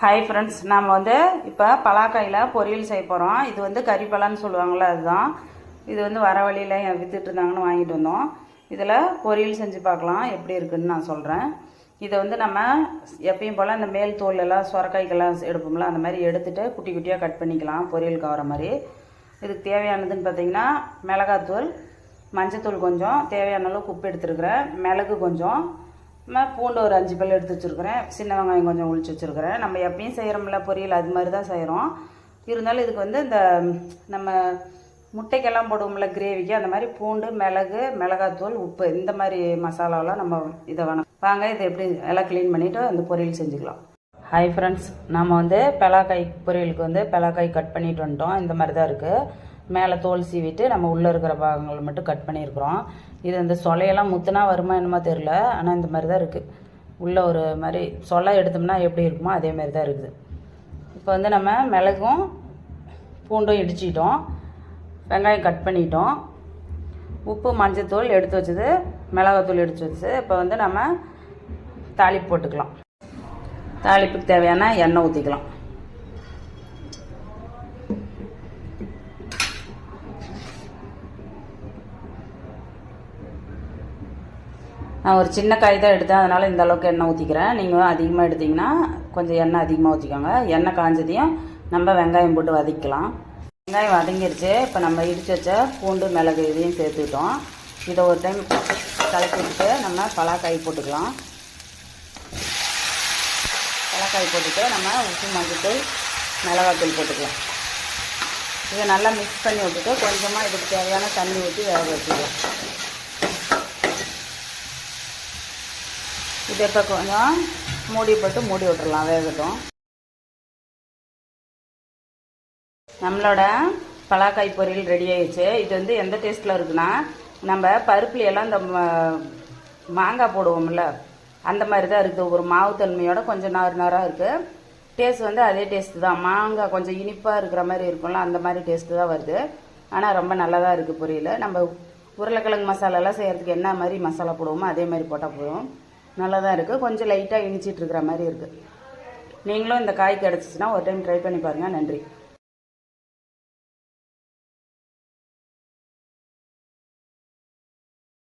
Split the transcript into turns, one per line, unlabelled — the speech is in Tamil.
ஹாய் ஃப்ரெண்ட்ஸ் நாம் வந்து இப்போ பலாக்காயில் பொரியல் செய்ய போகிறோம் இது வந்து கறிப்பலான்னு சொல்லுவாங்கள்ல அதுதான். இது வந்து வர வழியில் வித்துட்டு இருந்தாங்கன்னு வாங்கிட்டு வந்தோம். இதில் பொரியல் செஞ்சு பார்க்கலாம் எப்படி இருக்குதுன்னு நான் சொல்கிறேன் இதை வந்து நம்ம எப்பயும் போல் அந்த மேல் தோல் எல்லாம் சொரக்காய்க்கெல்லாம் எடுப்போம்ல அந்த மாதிரி எடுத்துகிட்டு குட்டி குட்டியாக கட் பண்ணிக்கலாம் பொரியலுக்கு ஆகிற மாதிரி. இதுக்கு தேவையானதுன்னு பார்த்தீங்கன்னா மிளகாத்தூள் மஞ்சத்தூள் கொஞ்சம் தேவையான அளவுக்கு உப்பு எடுத்துருக்குறேன். மிளகு கொஞ்சம் நான் பூண்டு ஒரு அஞ்சு பல் எடுத்து வச்சுருக்கிறேன். சின்ன வெங்காயம் கொஞ்சம் ஒழிச்சு வச்சுருக்கிறேன். நம்ம எப்பயும் செய்கிறோம்ல பொரியல் அது மாதிரி தான் செய்கிறோம் இருந்தாலும் இதுக்கு வந்து இந்த நம்ம முட்டைக்கெல்லாம் போடுவோம்ல கிரேவிக்கு அந்த மாதிரி பூண்டு மிளகு மிளகாத்தூள் உப்பு இந்த மாதிரி மசாலாவெலாம் நம்ம இதை வேணும் வாங்க இதை எப்படி எல்லாம் க்ளீன் பண்ணிவிட்டு அந்த பொரியல் செஞ்சுக்கலாம். ஹாய் ஃப்ரெண்ட்ஸ் நம்ம வந்து பெலாக்காய் பொரியலுக்கு வந்து பெலாக்காய் கட் பண்ணிட்டு வந்துட்டோம். இந்த மாதிரி தான் இருக்குது மேலே தோல் சீவிட்டு நம்ம உள்ளே இருக்கிற பாகங்களை மட்டும் கட் பண்ணியிருக்கிறோம். இது இந்த சொலையெல்லாம் முத்துனா வருமா என்னமோ தெரில ஆனால் இந்த மாதிரி தான் இருக்குது உள்ளே ஒரு மாதிரி சொலை எடுத்தோம்னா எப்படி இருக்குமோ அதே மாதிரி தான் இருக்குது. இப்போ வந்து நம்ம மிளகும் பூண்டும் இடிச்சிட்டோம். வெங்காயம் கட் பண்ணிட்டோம். உப்பு மஞ்சத்தூள் எடுத்து வச்சது மிளகாத்தூள் எடுத்து வச்சது. இப்போ வந்து நம்ம தாளிப்பு போட்டுக்கலாம். தாளிப்புக்கு தேவையான எண்ணெய் ஊற்றிக்கலாம் நான் ஒரு சின்ன காய் தான் எடுத்தேன் அதனால் இந்த அளவுக்கு எண்ணெய் ஊற்றிக்கிறேன் நீங்கள் அதிகமாக எடுத்தீங்கன்னா கொஞ்சம் எண்ணெய் அதிகமாக ஊற்றிக்கோங்க எண்ணெய் காஞ்சதையும் நம்ம வெங்காயம் போட்டு வதக்கலாம். வெங்காயம் வதங்கிருச்சு. இப்போ நம்ம இடித்து வச்ச பூண்டு மிளகு இதையும் சேர்த்துக்கிட்டோம் இதை ஒரு டைம் கலக்கி நம்ம பலாக்காய் போட்டுக்கலாம். பலாக்காய் போட்டுட்டு நம்ம உப்பு மஞ்சத்தூள் மிளகாத்தூள் போட்டுக்கலாம். இதை நல்லா மிக்ஸ் பண்ணி விட்டுட்டு கொஞ்சமாக இதுக்கு தேவையான தண்ணி ஊற்றி வேக வச்சுக்கலாம். இதை இப்போ கொஞ்சம் மூடி போட்டு மூடி விட்டுடலாம் வேகட்டும். நம்மளோட பலாக்காய் பொரியல் ரெடி ஆயிடுச்சு. இது வந்து எந்த டேஸ்ட்டில் இருக்குன்னா நம்ம பருப்புல எல்லாம் இந்த மாங்காய் போடுவோம்ல அந்த மாதிரி தான் இருக்குது. ஒரு மாவு தன்மையோட கொஞ்சம் நார் நாராக இருக்குது டேஸ்ட் வந்து அதே டேஸ்ட்டு தான். மாங்காய் கொஞ்சம் இனிப்பாக இருக்கிற மாதிரி இருக்கும்ல அந்த மாதிரி டேஸ்ட்டு தான் வருது. ஆனால் ரொம்ப நல்லா தான் இருக்குது பொரியல். நம்ம உருளைக்கிழங்கு மசாலாலாம் செய்கிறதுக்கு என்ன மாதிரி மசாலா போடுவோமோ அதே மாதிரி போட்டால் போதும். நல்லா தான் இருக்குது கொஞ்சம் லைட்டாக இனிச்சிட்டு இருக்கிற மாதிரி இருக்குது நீங்களும் இந்த காய் கிடச்சிச்சின்னா ஒரு டைம் ட்ரை பண்ணி பாருங்கள் நன்றி.